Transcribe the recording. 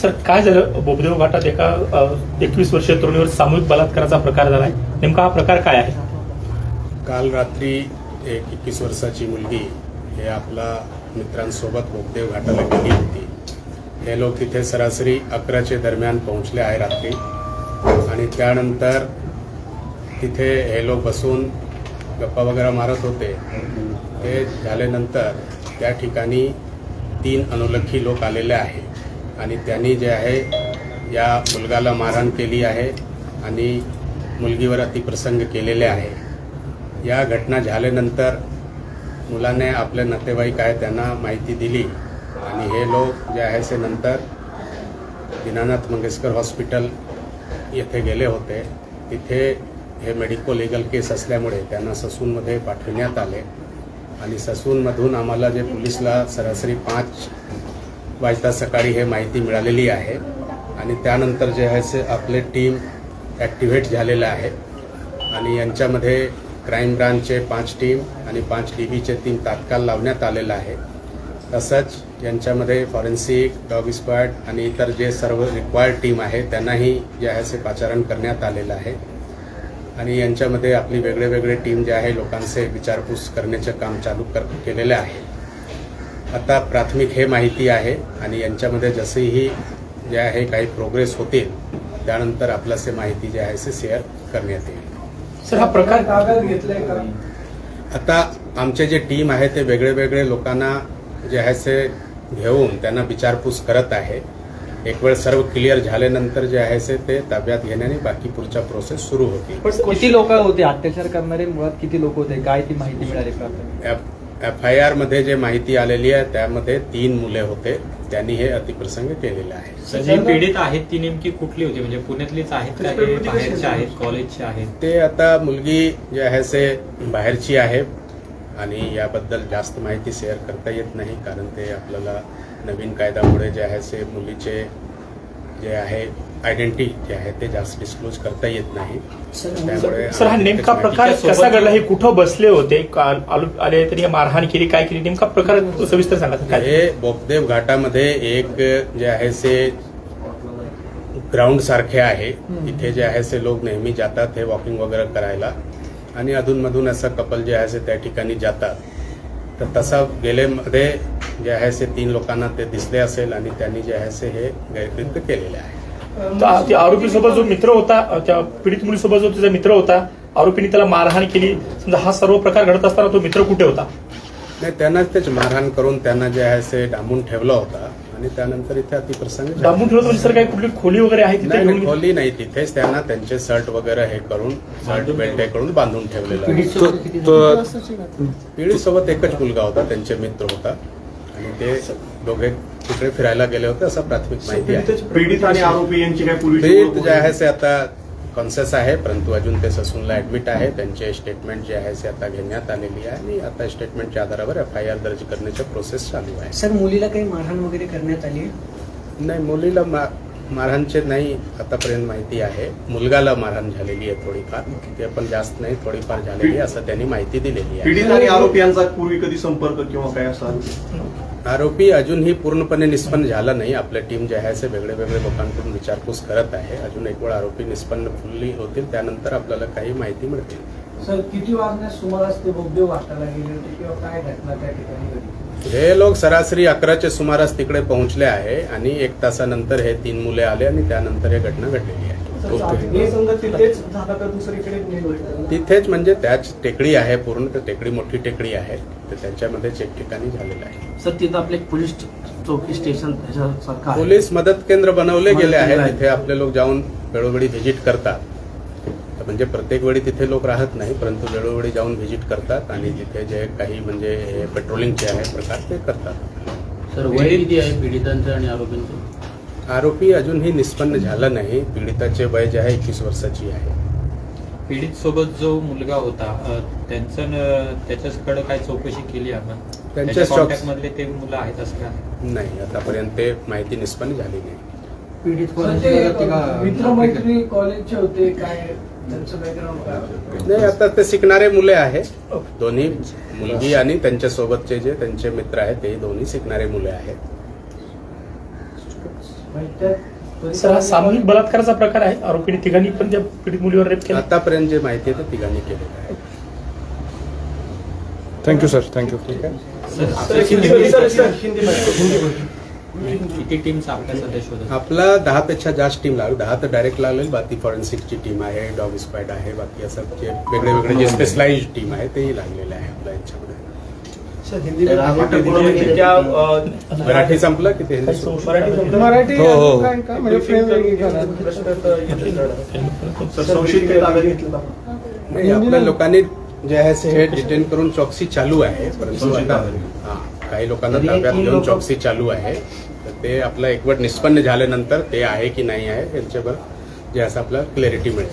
Sir काय झालं? बोबदेव घाटात एका एकवीस वर्षीय तरुणीवर सामूहिक बलात्काराचा प्रकार झालाय. नेमका हा प्रकार काय आहे? काल रात्री एक एकवीस वर्षाची मुलगी हे आपला मित्रांसोबत बोगदेव घाटाला गेली होती. हे लोक तिथे सरासरी अकराचे दरम्यान पोहोचले आहे रात्री. आणि त्यानंतर तिथे हे लोक बसून गप्पा वगैरे मारत होते. ते झाल्यानंतर त्या ठिकाणी तीन अनुलखी लोक आलेले आहे आणि त्यांनी जे आहे या मुलगाला मारहाण केली आहे आणि मुलगीवर अतिप्रसंग केलेले आहे. या घटना झाल्यानंतर मुलाने आपले नातेवाईक आहे त्यांना माहिती दिली. आणि हे लोक जे आहे से नंतर दीनानाथ मंगेशकर हॉस्पिटल येथे गेले होते. तिथे हे मेडिको लिगल केस असल्यामुळे त्यांना ससूनमध्ये पाठविण्यात आले. आणि ससूनमधून आम्हाला जे पोलिसला सरासरी पाच वाजता सकाळी हे माहिती मिळालेली आहे. आणि त्यानंतर जे आहे आपले टीम ॲक्टिव्हेट झालेलं आहे. आणि यांच्यामध्ये क्राईम ब्रांचचे पाच टीम आणि पाच डी बीचे तीन तात्काळ लावण्यात आलेलं आहे. तसंच यांच्यामध्ये फॉरेन्सिक डॉग स्क्वॉड आणि इतर जे सर्व रिक्वायर्ड टीम आहे त्यांनाही जे आहे ते पाचारण करण्यात आलेलं आहे. आणि यांच्यामध्ये आपली वेगळे वेगळे टीम जे आहे लोकांचे विचारपूस करण्याचे काम चालू कर केलेले आहे. आता प्राथमिक हे माहिती आहे आणि यांच्यामध्ये जसेही जे आहे काही प्रोग्रेस होतील त्यानंतर आपल्यास माहिती जी आहे ते शेअर करण्यात येईल. सर हा प्रकार घेतलाय का? आता आमचे जे टीम आहे ते वेगळे वेगळे लोकांना जे आहे ते घेऊन त्यांना विचारपूस करत आहे. एक वेळ सर्व क्लिअर झाल्यानंतर जे आहे ते ते ताब्यात घेण्याने बाकी पुढच्या प्रोसेस सुरू होतील. किती लोक होते? अत्याचार करणारे मुळात किती लोक होते? काय ती माहिती मिळाली एफ आय आरमध्ये जे माहिती आलेली आहे त्यामध्ये तीन मुले होते. त्यांनी हे अतिप्रसंग केलेले आहे. जी पीडित आहेत ती नेमकी कुठली होती? म्हणजे पुण्यातलीच आहेत का? हे बाहेरचे आहेत कॉलेजचे आहेत? ते आता मुलगी जे आहे ते बाहेरची आहे. आणि याबद्दल जास्त माहिती शेअर करता येत नाही कारण ते आपल्याला नवीन कायद्यामुळे जे आहे ते मुलीचे जे आहे आयडेंटिटी जे आहे ते जास्त डिस्क्लोज करता येत नाही. त्यामुळे सर हा नेमका प्रकार कसा घडला? हे कुठं बसले होते? आलो- तरी मारहाण केली काय केली? नेमका प्रकार सविस्तर सांगा हे बोपदेव घाटामध्ये एक जे आहे ते ग्राउंड सारखे आहे. इथे जे आहे ते लोक नेहमी जातात हे वॉकिंग वगैरे करायला. आणि अधूनमधून असं कपल जे आहे त्या ठिकाणी जातात. तर तसं गेलेमध्ये जे आहे ते तीन लोकांना ते दिसले असेल आणि त्यांनी जे आहे हे गैरकृत्य केलेले आहे. त्या- आरोपीसोबत जो मित्र होता त्या पीडित मुलीसोबत जो तिचा मित्र होता आरोपीने त्याला मारहाण केली. समजा हा सर्व प्रकार घडत असताना तो मित्र कुठे होता? नाही त्यांना तेच मारहाण करून त्यांना जे आहे ते डांबून ठेवलं होतं. आणि त्यानंतर इथे अतिप्रसंग. डांबून ठेवत म्हणजे सर काही कुठली खोली वगैरे आहे तिथे नाही घेऊन नाही, खोली नाही तिथेच त्यांना त्यांचे शर्ट वगैरे हे करून शर्ट बेल्ट हे करून बांधून ठेवलेलं आहे. पिढी सोबत एकच मुलगा होता त्यांचे मित्र होता. आणि ते दोघे तिकडे फिरायला गेले होते असं प्राथमिक माहिती आहे. पीडित आणि आरोपी यांची काय पूर्वी पीडित जे आहे ते आता कॉन्शियस आहे परंतु अजून ते ससूनला ऍडमिट आहे. त्यांचे स्टेटमेंट जे आहे ते आता घेण्यात आलेली आहे आणि आता स्टेटमेंटच्या आधारावर एफ आय आर दर्ज करण्याचे प्रोसेस चालू आहे. सर मुलीला काही मारहाण वगैरे करण्यात आली नाही मुलीला मारहाणचे नाही आतापर्यंत माहिती आहे. मुलगाला मारहाण झालेली आहे थोडीफार. ते पण जास्त नाही थोडीफार झालेली आहे असं त्यांनी माहिती दिलेली आहे. पीडित आणि आरोपी यांचा पूर्वी कधी संपर्क किंवा काय असा? आरोपी अजूनही पूर्णपणे निष्पन्न झाला नाही. आपल्या टीम जे आहे ते वेगळे वेगळे लोकांकडून विचारपूस करत आहे. अजून एक वेळ आरोपी निष्पन्न फुल्ली होतील त्यानंतर आपल्याला काही माहिती मिळतील. सर किती वाजण्यास सुमारास ते बोगदेव वाटायला गेले होते किंवा काय घटना त्या ठिकाणी घडली? हे लोक सरासरी अकराच्या सुमारास तिकडे पोहोचले आहे आणि एक तासानंतर हे तीन मुले आले आणि त्यानंतर हे घटना घडलेली आहे. तिथेच झाला का दुसरीकडे नेलं? तिथेच म्हणजे त्याच टेकडी आहे पूर्ण तर टेकडी मोठी टेकडी आहे. तर त्यांच्यामध्येच एक ठिकाणी झालेलं आहे. सर तिथं आपले पोलीस चौकी स्टेशन पोलीस मदत केंद्र बनवले गेले आहे. तिथे आपले लोक जाऊन वेळोवेळी व्हिजिट करतात. म्हणजे प्रत्येक वेळी तिथे लोक राहत नाही परंतु वेळोवेळी जाऊन व्हिजिट करतात आणि तिथे जे काही म्हणजे हे पेट्रोलिंगचे आहे प्रकार ते करतात. सर वय किती आहे पीडितांचं आणि आरोपींचं? आरोपी अजूनही निष्पन्न झाला नाही. पीडिताचे वय जे आहे एकवीस वर्षाची आहे. पीडित सोबत जो मुलगा होता अ, त्यांचं न- त्याच्याकडे काय चौकशी केली आपण? त्यांच्या कॉन्टॅक्ट मधले ते मुलं आहेत असं काय? नाही आतापर्यंत ते माहिती निष्पन्न झाली नाही. पीडित सर, कोणाची ते होती का? मित्रमैत्री कॉलेजचे होते काय त्यांचं बॅकग्राऊंड काय नाही आता ते शिकणारे मुले आहे दोन्ही मुलगी आणि त्यांच्या सोबतचे जे त्यांचे मित्र आहेत ते दोन्ही शिकणारे मुले आहेत. सर हा सामूहिक बलात्काराचा प्रकार आहे? आरोपीने तिघांनी पण त्या पीडित मुलीवर रेप केला? आतापर्यंत जे माहिती आहे ते तिघांनी केलेलं आहे. थँक्यू सर थँक्यू ठीक किती शोधत? आपला दहापेक्षा जास्त टीम लागली. दहा तर डायरेक्ट लागलेली बाकी फॉरेन्सिकची टीम आहे डॉग स्क्वॅड आहे बाकी असं जे वेगळे वेगळे जे स्पेशलाइज टीम आहे तेही लागलेले आहे आपल्या यांच्यामध्ये. मराठी संपलं की ते? मराठी हो, हो. म्हणजे आपल्या लोकांनी जे आहे ते डिटेन करून चौकसी चालू आहे. परंतु आता हा, काही लोकांना ताब्यात घेऊन चौकसी चालू आहे. तर ते आपलं एकवट निष्पन्न झाल्यानंतर ते आहे की नाही आहे यांच्यावर जे असं आपलं क्लॅरिटी मिळेल